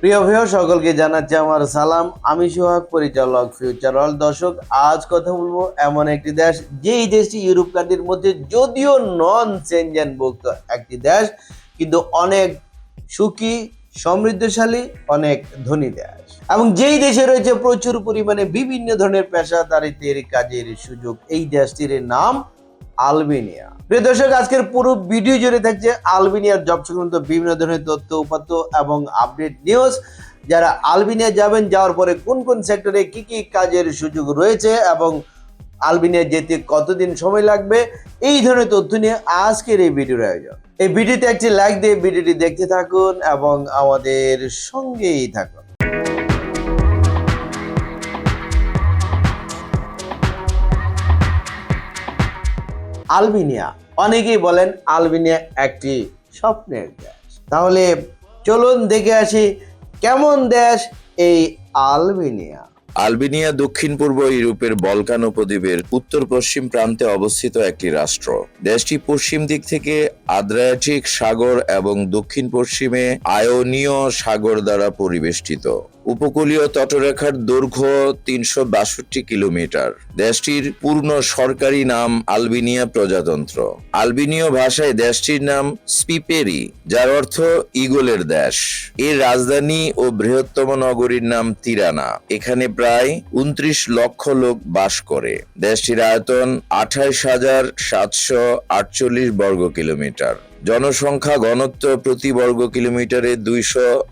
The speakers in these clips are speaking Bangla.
প্রিয় ভাইও সকলকে জানাচ্ছি আমার সালাম। আমি সোহাগ, পরিচালক ফিউচার অল দর্শক, আজ কথা বলব এমন একটি দেশ, যেই দেশটি ইউরোপ কান্ট্রির মধ্যে যদিও নন সেনজেনভুক্ত একটি দেশ, কিন্তু অনেক সুখী, সমৃদ্ধশালী, অনেক ধনী দেশ। এবং যেই দেশে রয়েছে প্রচুর পরিমাণে বিভিন্ন ধরনের পেশাদারিত্বের কাজের সুযোগ, এই দেশটির নাম আলবেনিয়া। প্রিয় দর্শক, আজকের পুরো ভিডিও জুড়ে থাকছে আলবেনিয়ার জব সংক্রান্ত বিভিন্ন ধরনের তথ্য, উপাত্ত এবং আপডেট নিউজ। যারা আলবেনিয়া যাবেন, যাওয়ার পরে কোন কোন সেক্টরে কি কি কাজের সুযোগ রয়েছে এবং আলবেনিয়া যেতে কতদিন সময় লাগবে, এই ধরনের তথ্য নিয়ে আজকের এই ভিডিওর আয়োজন। এই ভিডিওতে একটি লাইক দিয়ে ভিডিওটি দেখতে থাকুন এবং আমাদের সঙ্গেই থাকুন। আলবেনিয়া। অনেকেই বলেন আলবিনিয়া একটি স্বপ্নের দেশ। তাহলে চলুন দেখে আসি কেমন দেশ এই আলবেনিয়া। আলবেনিয়া দক্ষিণ পূর্ব ইউরোপের বলকান উপদ্বীপের উত্তর পশ্চিম প্রান্তে অবস্থিত একটি রাষ্ট্র। দেশটি পশ্চিম দিক থেকে আদ্রিয়াটিক সাগর এবং দক্ষিণ পশ্চিমে আয়োনীয় সাগর দ্বারা পরিবেষ্টিত। উপকূলীয় তটরেখার দৈর্ঘ্য তিনশো বাষট্টি কিলোমিটার। দেশটির পূর্ণ সরকারি নাম আলবেনিয়া প্রজাতন্ত্র। আলবেনীয় ভাষায় দেশটির নাম স্পিপেরি, যার অর্থ ইগলের দেশ। এর রাজধানী ও বৃহত্তম নগরীর নাম তিরানা। এখানে প্রায় উনত্রিশ লক্ষ লোক বাস করে। দেশটির আয়তন আঠাইশ হাজার সাতশো আটচল্লিশ বর্গ কিলোমিটার। জনসংখ্যা ঘনত্ব প্রতি বর্গ কিলোমিটারে দুইশো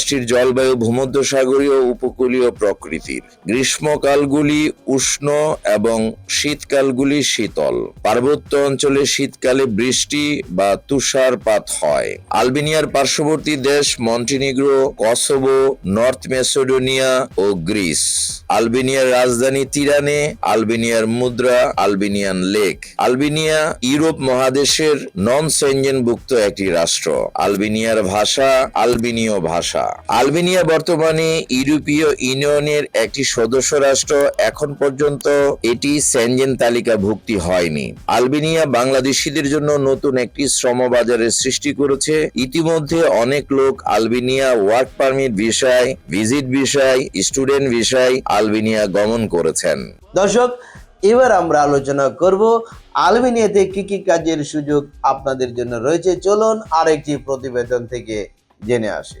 দেশটির জলবায়ু, ভূমধ্যসাগরীয় উপকূলীয় প্রকৃতির। গ্রীষ্মকালগুলি উষ্ণ এবং শীতকালগুলি শীতল। পার্বত্য অঞ্চলে শীতকালে বৃষ্টি বা তুষারপাত হয়। আলবেনিয়ার পার্শ্ববর্তী দেশ মন্টিনিগ্রো, কসোভো, নর্থ মেসোডোনিয়া ও গ্রিস। আলবেনিয়ার রাজধানী তিরানে আলবেনিয়ার মুদ্রা, আলবেনিয়ান লেক। আলবেনিয়া ইউরোপ মহাদেশের নন সেঞ্জেনভুক্ত একটি রাষ্ট্র। আলবেনিয়ার ভাষা আলবেনীয় ভাষা। আলবেনিয়া বর্তমানে ইউরোপীয় ইউনিয়নের একটি সদস্য রাষ্ট্র। এখন পর্যন্ত এটি সেনজেন তালিকাভুক্তি হয়নি। আলবেনিয়া বাংলাদেশিদের জন্য নতুন একটি শ্রম বাজারের সৃষ্টি করেছে। ইতিমধ্যে অনেক লোক আলবেনিয়া ওয়ার্ক পারমিট বিষয়, ভিজিট বিষয়, স্টুডেন্ট বিষয় আলবেনিয়া গমন করেছেন। দর্শক, এবার আমরা আলোচনা করব আলবেনিয়াতে কি কি কাজের সুযোগ আপনাদের জন্য রয়েছে। চলুন আরেকটি প্রতিবেদন থেকে জেনে আসি।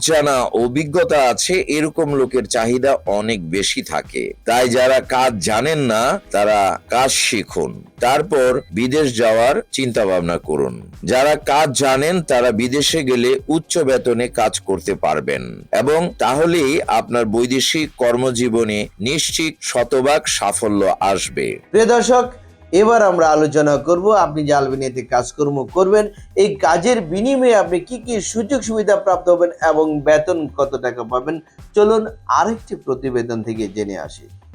জানা অভিজ্ঞতা আছে, এরকম লোকের চাহিদা অনেক বেশি থাকে। তাই যারা কাজ জানেন না, তারা কাজ শিখুন। তারপর বিদেশ যাওয়ার চিন্তা ভাবনা করুন। যারা কাজ জানেন, তারা বিদেশে গেলে উচ্চ বেতনে কাজ করতে পারবেন। এবং তাহলেই আপনার বৈদেশিক কর্মজীবনে নিশ্চিত শতভাগ সাফল্য আসবে। প্রিয় দর্শক এবার আমরা আলোচনা করব, আপনি যে আলবেনিয়াতে কাজকর্ম করবেন, এই কাজের বিনিময়ে আপনি কি কি সুযোগ সুবিধা প্রাপ্ত হবেন এবং বেতন কত টাকা পাবেন? চলুন আরেকটি প্রতিবেদন থেকে জেনে আসি।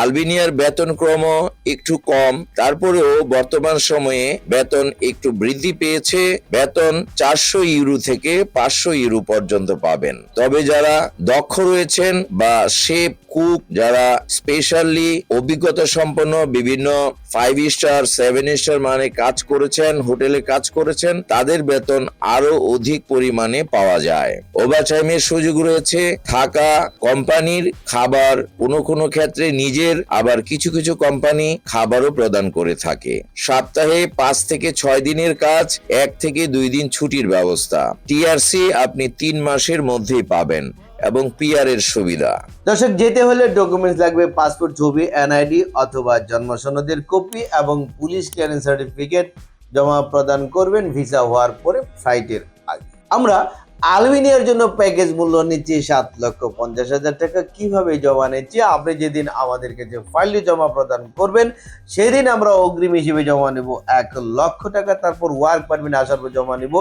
আলবেনিয়ার বেতন ক্রম একটু কম, তারপরেও বর্তমান সময়ে বেতন একটু বৃদ্ধি পেয়েছে। বেতন চারশো ইউরো থেকে পাঁচশো ইউরো পর্যন্ত পাবেন। তবে যারা দক্ষ রয়েছেন বা শেফ কুক, যারা স্পেশালি অভিজ্ঞতা সম্পন্ন বিভিন্ন ফাইভ স্টার সেভেন স্টার মানে কাজ করেছেন, হোটেলে কাজ করেছেন, তাদের বেতন আরও অধিক পরিমাণে পাওয়া যায়। ওভারটাইমের সুযোগ রয়েছে থাকা কোম্পানির খাবার কোনো কোনো ক্ষেত্রে নিজের, আবার কিছু কিছু কোম্পানি খাবারও প্রদান করে থাকে। সপ্তাহে পাঁচ থেকে ছয় দিনের কাজ, এক থেকে দুই দিন ছুটির ব্যবস্থা। টিআরসি আপনি তিন মাসের মধ্যেই পাবেন। এবং পিআর এর সুবিধা। দর্শক, যেতে হলে ডকুমেন্টস লাগবে পাসপোর্ট ছবি এনআইডি অথবা জন্ম সনদের কপি এবং পুলিশ ক্লিয়ারেন্স সার্টিফিকেট জমা প্রদান করবেন ভিসা হওয়ার পরে ফ্লাইটের আগে। আমরা আলবেনিয়ার জন্য প্যাকেজ মূল্য নিচ্ছি সাত লক্ষ পঞ্চাশ হাজার টাকা। কীভাবে জমা নিচ্ছি? আপনি যেদিন আমাদেরকে যে ফাইলটি জমা প্রদান করবেন, সেদিন আমরা অগ্রিম হিসেবে জমা নেব এক লক্ষ টাকা। তারপর ওয়ার্ক পারমিট আসার পর জমা নেব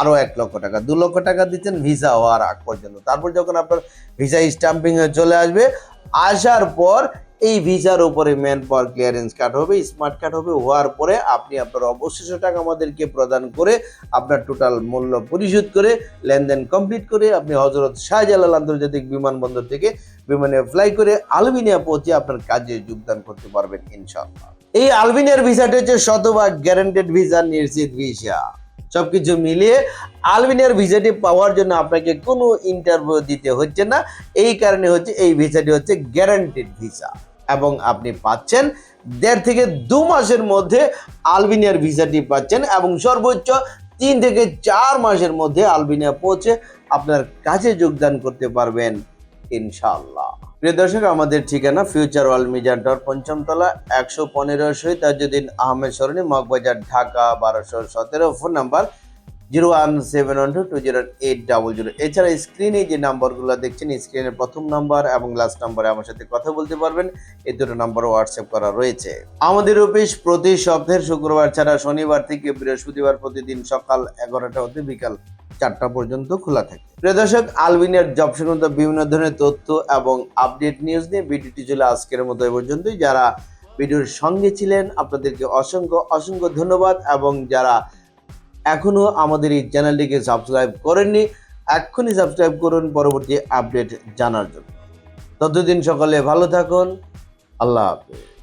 আরও এক লক্ষ টাকা। দু লক্ষ টাকা দিচ্ছেন ভিসা হওয়ার আগ পর্যন্ত। তারপর যখন আপনার ভিসা স্টাম্পিং চলে আসবে, আসার পর এই ভিসার উপরে ম্যান পাওয়ার ক্লিয়ারেন্স কার্ড হবে স্মার্ট কার্ড হবে, হওয়ার পরে আপনি আপনার অবশিষ্ট টাকা আমাদেরকে প্রদান করে আপনার টোটাল মূল্য পরিশোধ করে, লেনদেন কমপ্লিট করে আপনি হজরত শাহজালাল আন্তর্জাতিক বিমানবন্দর থেকে বিমানে ফ্লাই করে আলবেনিয়া পৌঁছে আপনার কাজে যোগদান করতে পারবেন ইনশাআল্লাহ। এই আলবেনিয়ার ভিসাটা হচ্ছে শতভাগ গ্যারান্টেড ভিসা নিশ্চিত ভিসা সবকিছু মিলিয়ে আলবেনিয়ার ভিসাটি পাওয়ার জন্য আপনাকে কোনো ইন্টারভিউ দিতে হচ্ছে না। এই কারণে হচ্ছে এই ভিসাটি হচ্ছে গ্যারান্টেড ভিসা এবং আপনি পাচ্ছেন দেড় থেকে দু মাসের মধ্যে আলবেনিয়ার ভিসাটি পাচ্ছেন এবং সর্বোচ্চ তিন থেকে চার মাসের মধ্যে আলবেনিয়া পৌঁছে আপনার কাজে যোগদান করতে পারবেন, ইনশাআল্লাহ। প্রিয় দর্শক, আমাদের ঠিকানা ফিউচার ওয়ার্ল্ড মিজান টাওয়ার পঞ্চমতলা একশো পনেরো শহীদ তাজুদ্দিন আহমেদ সরণি, মগবাজার, ঢাকা, বারোশো সতেরো। Phone number zero one seven one two two zero eight double zero. এছাড়া স্ক্রিনে যে নাম্বারগুলো দেখছেন, স্ক্রিনের প্রথম নাম্বার এবং লাস্ট নাম্বারে আমার সাথে কথা বলতে পারবেন। এই দুটো নাম্বার হোয়াটসঅ্যাপ করা রয়েছে। আমাদের অফিস প্রতি সপ্তাহের শুক্রবার ছাড়া শনিবার থেকে বৃহস্পতিবার প্রতিদিন সকাল এগারোটা হতে বিকাল চারটা পর্যন্ত খোলা থাকে। প্রিয় দর্শক আলবিনিয়ার জব সংক্রান্ত বিভিন্ন ধরনের তথ্য এবং আপডেট নিউজ নিয়ে ভিডিওটি ছিল আজকের মতো এ পর্যন্তই। যারা ভিডিওর সঙ্গে ছিলেন, আপনাদেরকে অসংখ্য অসংখ্য ধন্যবাদ এবং যারা এখনও আমাদের এই চ্যানেলটিকে সাবস্ক্রাইব করেননি, এক্ষুনি সাবস্ক্রাইব করুন পরবর্তী আপডেট জানার জন্য। ততদিন সকালে ভালো থাকুন। আল্লাহ হাফেজ।